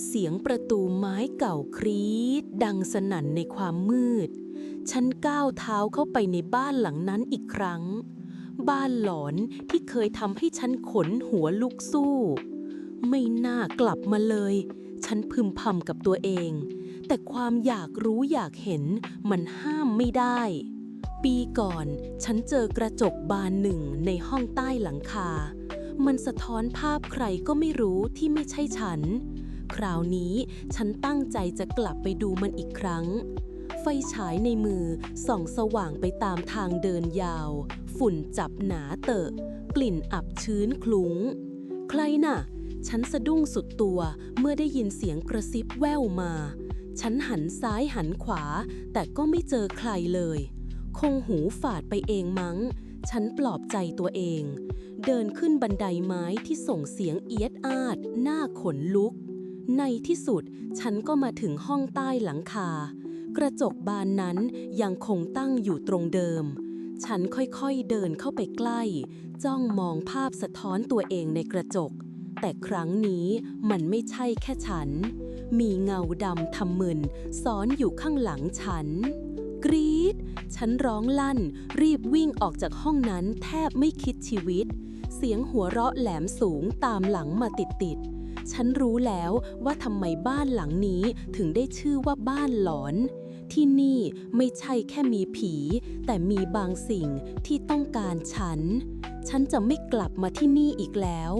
เสียงประตูไม้เก่าครีดดังสนั่นในความมืด ฉันก้าวเท้าเข้าไปในบ้านหลังนั้นอีกครั้ง บ้านหลอนที่เคยทำให้ฉันขนหัวลุกสู้ ไม่น่ากลับมาเลย ฉันพึมพำกับตัวเอง แต่ความอยากรู้อยากเห็นมันห้ามไม่ได้ ปีก่อนฉันเจอกระจกบานหนึ่งในห้องใต้หลังคา มันสะท้อนภาพใครก็ไม่รู้ที่ไม่ใช่ฉัน คราวนี้ฉันตั้งใจจะกลับไปดูมันอีกครั้ง ไฟฉายในมือส่องสว่างไปตามทางเดินยาว ฝุ่นจับหนาเตอะ กลิ่นอับชื้นคลุ้ง ใครน่ะ ฉันสะดุ้งสุดตัวเมื่อได้ยินเสียงกระซิบแว่วมา ฉันหันซ้ายหันขวา แต่ก็ไม่เจอใครเลย คงหูฝาดไปเองมั้ง ฉันปลอบใจตัวเองเดินขึ้นบันไดไม้ที่ส่งเสียงเอียดอาดหน้าขนลุก ในที่สุดฉันก็มาถึงห้องใต้หลังคา กระจกบานนั้นยังคงตั้งอยู่ตรงเดิม ฉันค่อยๆเดินเข้าไปใกล้ จ้องมองภาพสะท้อนตัวเองในกระจก แต่ครั้งนี้มันไม่ใช่แค่ฉัน มีเงาดำทำมึนซ้อนอยู่ข้างหลังฉัน กรีดฉันร้องลั่น รีบวิ่งออกจากห้องนั้นแทบไม่คิดชีวิต เสียงหัวเราะแหลมสูงตามหลังมาติดๆ ฉันรู้แล้วว่าทำไมบ้านหลังนี้ถึงได้ชื่อว่าบ้านหลอน ที่นี่ไม่ใช่แค่มีผี แต่มีบางสิ่งที่ต้องการฉัน ฉันจะไม่กลับมาที่นี่อีกแล้ว